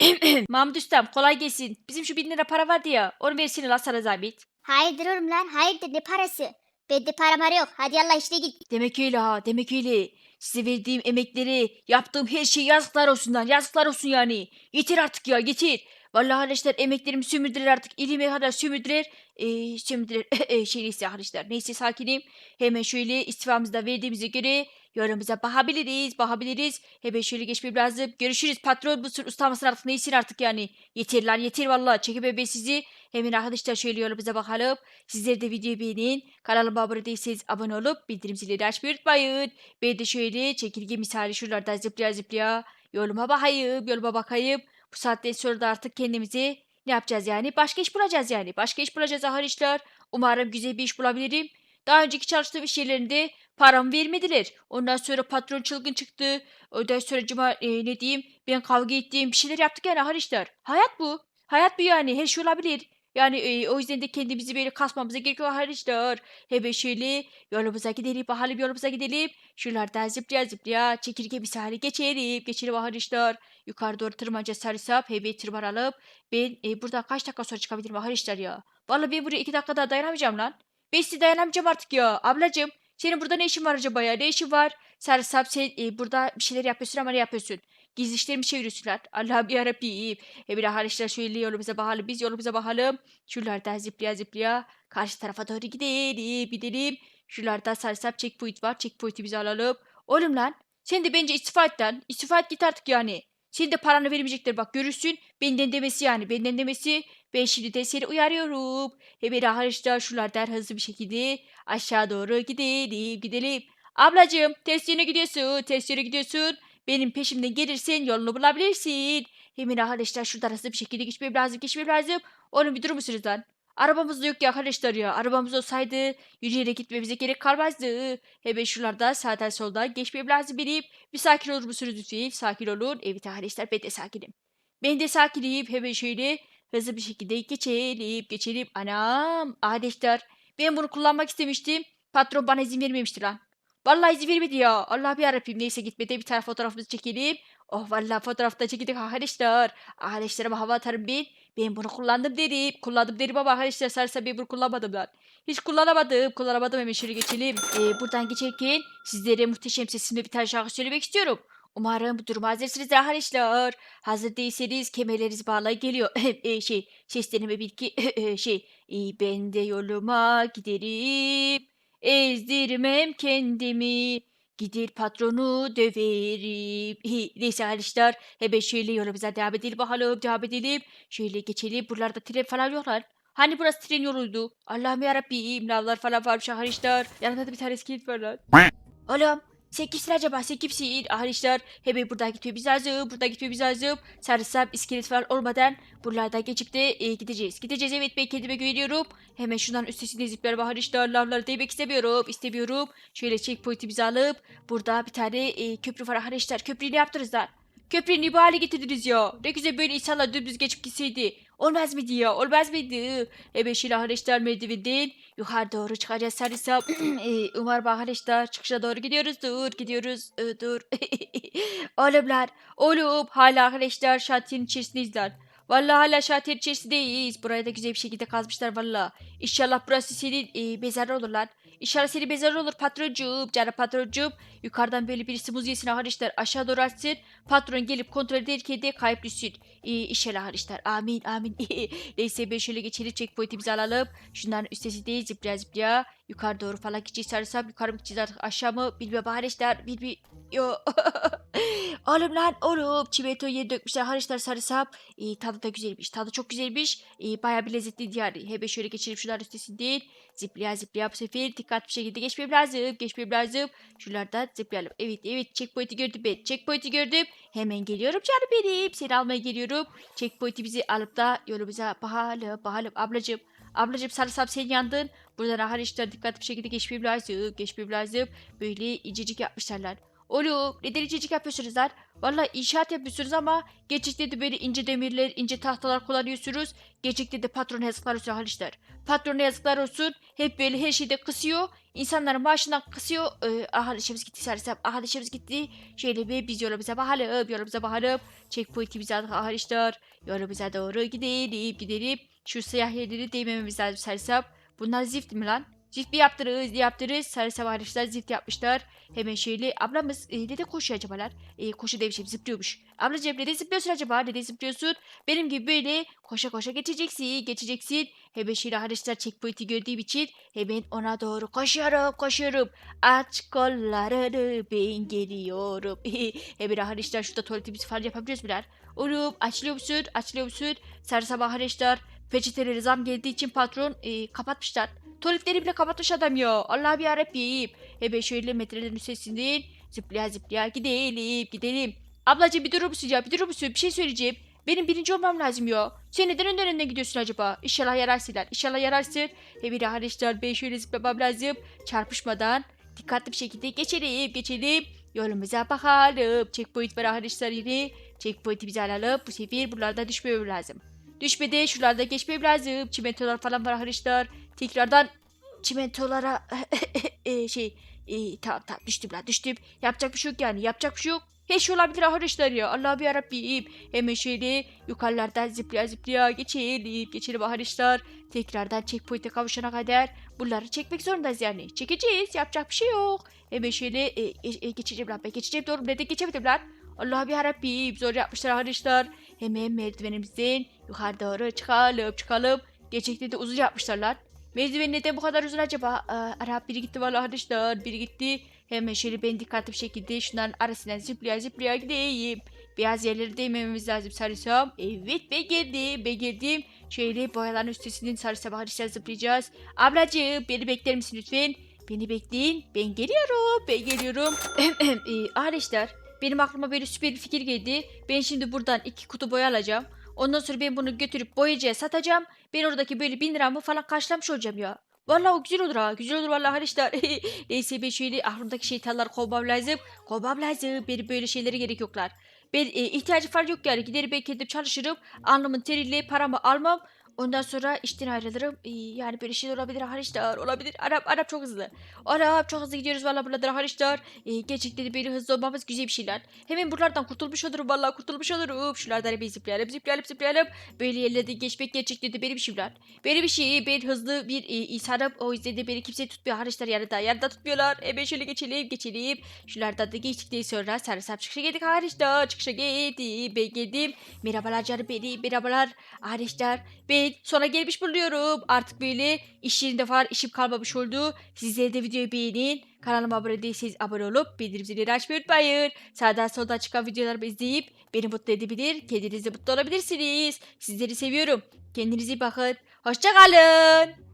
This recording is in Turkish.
Mahmut Üstem kolay gelsin. Bizim şu bin lira para vardı ya. Onu versene lan sana zahmet. Hayırdır oğlum lan? Hayırdır ne parası? Bende para mara yok. Hadi Allah işte git. Demek öyle ha. Demek öyle. Size verdiğim emekleri, yaptığım her şey yazıklar olsun lan. Yazıklar olsun yani. Yeter artık ya yeter. Vallahi arkadaşlar emeklerimi sömürdüler artık. İlime kadar sömürdüler. Ee, sömürdüler. Ee, şey neyse arkadaşlar. Neyse sakinim. Hemen şöyle istifamızı da verdiğimize göre yorumuza bakabiliriz. Bakabiliriz. Hemen şöyle geçmem lazım. Görüşürüz patron. Bu ustamasın artık neysin artık yani. Yeter lan yeter vallahi. Çekip ben sizi. Hemen arkadaşlar şöyle yorumuza bakalım. Sizler de videoyu beğenin. Kanalıma abone değilseniz abone olup bildirim zilini açmayı unutmayın. Ben de şöyle çekirge misali şuralarda zıplaya zıplaya yoluma bakayım, yoluma bakayım. Bu saatten sonra da artık kendimizi ne yapacağız yani? Başka iş bulacağız yani. Başka iş bulacağız arkadaşlar. Umarım güzel bir iş bulabilirim. Daha önceki çalıştığım iş yerlerinde paramı vermediler. Ondan sonra patron çılgın çıktı. Sonra cuma e, ne diyeyim ben kavga ettiğim bir şeyler yaptık yani arkadaşlar. Hayat bu. Hayat bu yani. Her şey olabilir. Yani e, o yüzden de kendimizi böyle kasmamıza gerekiyor arkadaşlar. Hemen şöyle yolumuza gidelim. Bakalım yolumuza gidelim. Şuralardan zıplaya zıplaya çekirge misali geçelim. Geçelim arkadaşlar. Yukarı doğru tırmanca sarısap. Hemen tırmanalım. Ben e, buradan kaç dakika sonra çıkabilirim arkadaşlar ya. Vallahi ben buraya iki dakika daha dayanamayacağım lan. Ben size dayanamayacağım artık ya. Ablacığım senin burada ne işin var acaba ya? Ne işin var? Sarısap sen e, burada bir şeyler yapıyorsun ama ne yapıyorsun? Gizli işlerimi çeviriyorsun lan. Allah'ım yarabbim. E bir arkadaşlar şöyle yolumuza bakalım. Biz yolumuza bakalım. Şuralardan zıplaya zıplaya. Karşı tarafa doğru gidelim. Gidelim. Şuralarda sarısap checkpoint var. Checkpoint'i bize alalım. Oğlum lan. Sen de bence istifa et lan. İstifa et git artık yani. Senin de paranı vermeyecekler bak görürsün. Benden demesi yani. Benden demesi. De seni uyarıyorum. Hemen arkadaşlar şuralardan hızlı bir şekilde aşağı doğru gidelim. Gidelim. Ablacığım ters yöne gidiyorsun. Ters yöne gidiyorsun. Benim peşimden gelirsen yolunu bulabilirsin. Hemen arkadaşlar şuradan hızlı bir şekilde geçmem lazım. Geçmem lazım. Onun bir durur musunuz lan? Arabamız da yok ya arkadaşlar ya. Arabamız olsaydı yürüyerek gitmemize gerek kalmazdı. Hemen şuralarda sağdan soldan geçmem lazım benim. Bir sakin olur musunuz lütfen? Sakin olun. Evet arkadaşlar ben de sakinim. Ben de sakinim. Hemen şöyle hızlı bir şekilde geçelim. Geçelim. Anam arkadaşlar ben bunu kullanmak istemiştim. Patron bana izin vermemişti lan. Vallahi izin vermedi ya. Allah bir yarabbim. Neyse gitmedi bir tane fotoğrafımızı çekelim. Oh vallahi fotoğrafta çekildik arkadaşlar. Arkadaşlarıma hava atarım ben. Ben bunu kullandım derim. Kullandım derim ama arkadaşlar sarısa ben bunu kullanmadım lan. Hiç kullanamadım. Kullanamadım hemen şöyle geçelim. Ee, buradan geçerken sizlere muhteşem sesimle bir tane şarkı söylemek istiyorum. Umarım bu duruma hazırsınız arkadaşlar. Hazır değilseniz kemerlerinizi bağlayın geliyor. Ee, şey sesleneme bilgi şey ee, ben de yoluma giderim. Ezdirmem kendimi. Gider patronu döverim. Hi, Neyse arkadaşlar hemen şöyle yolumuza devam edelim bakalım devam edelim. Şöyle geçelim buralarda tren falan yok lan. Hani burası tren yoluydu. Allah'ım yarabbim lavlar falan varmış arkadaşlar. Yanında da bir tane iskelet var lan. Oğlum sen kimsin acaba? Sen kimsin? Arkadaşlar hemen buradan gitmemiz lazım. Buradan gitmemiz lazım. Sarısam iskelet falan olmadan buralardan geçip de e, gideceğiz. Gideceğiz evet ben kendime güveniyorum. Hemen şundan üstesinde zipler var arkadaşlar. Lavları değmek istemiyorum. istemiyorum. Şöyle checkpoint'imizi alıp burada bir tane e, köprü var arkadaşlar. Köprüyü ne yaptınız lan? Köprüyü niye bu hale getirdiniz ya? Ne güzel böyle insanlar dümdüz geçip gitseydi. Olmaz mıydı ya? Olmaz mıydı? Şimdi arkadaşlar merdivenden yukarı doğru çıkacağız sarısam. Ee, Umarım arkadaşlar çıkışa doğru gidiyoruz. Dur gidiyoruz. Ee, dur. Oğlumlar. Oğlum hala arkadaşlar şantiyenin içerisindeyiz lan. Vallahi hala şantiyenin içerisindeyiz. Burayı da güzel bir şekilde kazmışlar valla. İnşallah burası senin e, mezarı olur lan. Senin mezarı olur patroncuğum. Canım patroncuğum. Yukarıdan böyle birisi muz yesin arkadaşlar. Aşağı doğru açsın. Patron gelip kontrol ederken de kayıp düşsün. Ee, inşallah arkadaşlar. Amin amin. Neyse ben şöyle geçelim. Checkpoint'imizi alalım. Şunların üstesinden zıplaya zıplaya. Yukarı doğru falan gideceğiz sarısam. Yukarı mı gideceğiz artık aşağı mı? Bilmiyorum arkadaşlar. Bilmiyorum. Yo. oğlum lan oğlum. Çimento yeni dökmüşler arkadaşlar sarısam. Ee, tadı da güzelmiş. Tadı çok güzelmiş. Ee, bayağı bir lezzetliydi yani. Hemen şöyle geçelim şunların üstesinden. Zıplaya zıplaya bu sefer dikkatli bir şekilde geçmem lazım. Geçmem lazım. Şuralardan zıplayalım. Evet evet checkpoint'i gördüm ben. Checkpoint'i gördüm. Hemen geliyorum canım benim. Seni almaya geliyorum. Checkpoint'i bizi alıp da yolumuza bakalım bakalım. Ablacığım. Ablacığım sarısam sen yandın. Buradan arkadaşlar dikkatli bir şekilde geçmem lazım. Geçmem lazım. Böyle incecik yapmışlar lan. Oğlum ne derececik yapıyorsunuz lan? Valla inşaat yapıyorsunuz ama gerçekten de böyle ince demirler, ince tahtalar kullanıyorsunuz. Gerçekten de patron yazıklar olsun arkadaşlar. Patrona yazıklar olsun. Hep böyle her şeyde kısıyor. İnsanların maaşından kısıyor. Ee, aha işimiz gitti sersem. Aha işimiz gitti. Şöyle bir biz yolumuza bakalım. Yolumuza bakalım. Checkpoint'i aldık arkadaşlar. Yolumuza doğru gidelim gidelim. Şu siyah yerleri değmememiz lazım sersem. Bunlar zift mi lan? Zift mi yaptırırız yaptırırız. Sersem arkadaşlar zift yapmışlar. Hemen şöyle ablamız e, nede koşuyor acaba lan? E, koşu demişim zıplıyormuş. Ablacığım nede zıplıyorsun acaba? Nede zıplıyorsun? Benim gibi böyle koşa koşa geçeceksin. Geçeceksin. Hemen şöyle arkadaşlar checkpoint'i gördüğüm için hemen ona doğru koşuyorum koşuyorum. Aç kollarını ben geliyorum. hemen arkadaşlar şurada tuvaletimizi falan yapabiliyoruz birer. Oğlum açılıyor musun? Açılıyor musun? Sarı sabah arkadaşlar peçeteleri zam geldiği için patron e, kapatmışlar. Tuvaletleri bile kapatmış adam ya. Allah bir yarabbim. Hemen şöyle metrelerin üstesinden zıplaya zıplaya gidelim gidelim. Ablacığım bir durur musun ya bir durur musun? Bir şey söyleyeceğim. Benim birinci olmam lazım ya. Sen neden önden önden gidiyorsun acaba? İnşallah yararsın lan. İnşallah yararsın. Ve bir arkadaşlar ben şöyle zıplamam lazım. Çarpışmadan dikkatli bir şekilde geçelim geçelim. Yolumuza bakalım. Checkpoint var arkadaşlar yine. Checkpoint'i bize alalım. Bu sefer buralarda düşmemem lazım. Düşmedi şuralarda geçmem lazım. Çimentolar falan var arkadaşlar. Tekrardan çimentolara e, şey e, tamam tamam düştüm lan düştüm. Yapacak bir şey yok yani yapacak bir şey yok. Her şey olabilir arkadaşlar ya. Allah bir yarabbim. Hemen şöyle yukarılardan zıplaya zıplaya geçelim. Geçelim arkadaşlar. Tekrardan checkpoint'e kavuşana kadar bunları çekmek zorundayız yani. Çekeceğiz. Yapacak bir şey yok. Hemen şöyle e, e, e, geçeceğim lan ben geçeceğim doğru. Neden geçemedim lan? Allah bir yarabbim. Zor yapmışlar arkadaşlar. Hemen merdivenimizden yukarı doğru çıkalım çıkalım. Gerçekten de uzun yapmışlar lan. Merdiven neden bu kadar uzun acaba? Aa, Arap biri gitti vallahi arkadaşlar. Biri gitti. Hemen şöyle ben dikkatli bir şekilde şunların arasından zıplaya zıplaya gideyim. Beyaz yerleri değmememiz lazım sarısam. Evet ben geldim ben geldim. Şöyle boyaların üstesinden sarısam arkadaşlar zıplayacağız. Ablacığım beni bekler misin lütfen? Beni bekleyin. Ben geliyorum. Ben geliyorum. arkadaşlar benim aklıma böyle süper bir fikir geldi. Ben şimdi buradan iki kutu boya alacağım. Ondan sonra ben bunu götürüp boyacıya satacağım. Ben oradaki böyle bin liramı falan karşılamış olacağım ya. Vallahi o güzel olur ha. Güzel olur vallahi arkadaşlar. Neyse ben şöyle aklımdaki şeytanları kovmam lazım. Kovmam lazım. Benim böyle şeylere gerek yoklar. Ben e, ihtiyacı falan yok yani. Giderim ben kendim çalışırım. Alnımın teriyle paramı almam. Ondan sonra işten ayrılırım. Yani böyle şeyler olabilir arkadaşlar. Olabilir. Arap, Arap çok hızlı. Arap çok hızlı gidiyoruz vallahi buralar arkadaşlar. Ee, gerçekten de böyle hızlı olmamız güzel bir şeyler. Hemen buralardan kurtulmuş olurum vallahi kurtulmuş olurum. Şuralardan bir zıplayalım zıplayalım zıplayalım. Böyle yerlerde geçmek gerçekten de benim lan. Benim bir şey ben hızlı bir e, insanım. O yüzden de beni kimse tutmuyor arkadaşlar yanında. Yanında tutmuyorlar. Hemen şöyle geçelim geçelim. Şuralardan da geçtikten sonra sarısam çıkışa geldik arkadaşlar. Çıkışa geldim. Ben geldim. Merhabalar canım benim. Merhabalar arkadaşlar. Ben sona gelmiş bulunuyorum. Artık böyle iş yerinde falan işim kalmamış oldu. Sizler de videoyu beğenin. Kanalıma abone değilseniz abone olup bildirim zilini açmayı unutmayın. Sağdan soldan çıkan videolarımı izleyip beni mutlu edebilir. Kendiniz de mutlu olabilirsiniz. Sizleri seviyorum. Kendinize iyi bakın. Hoşçakalın.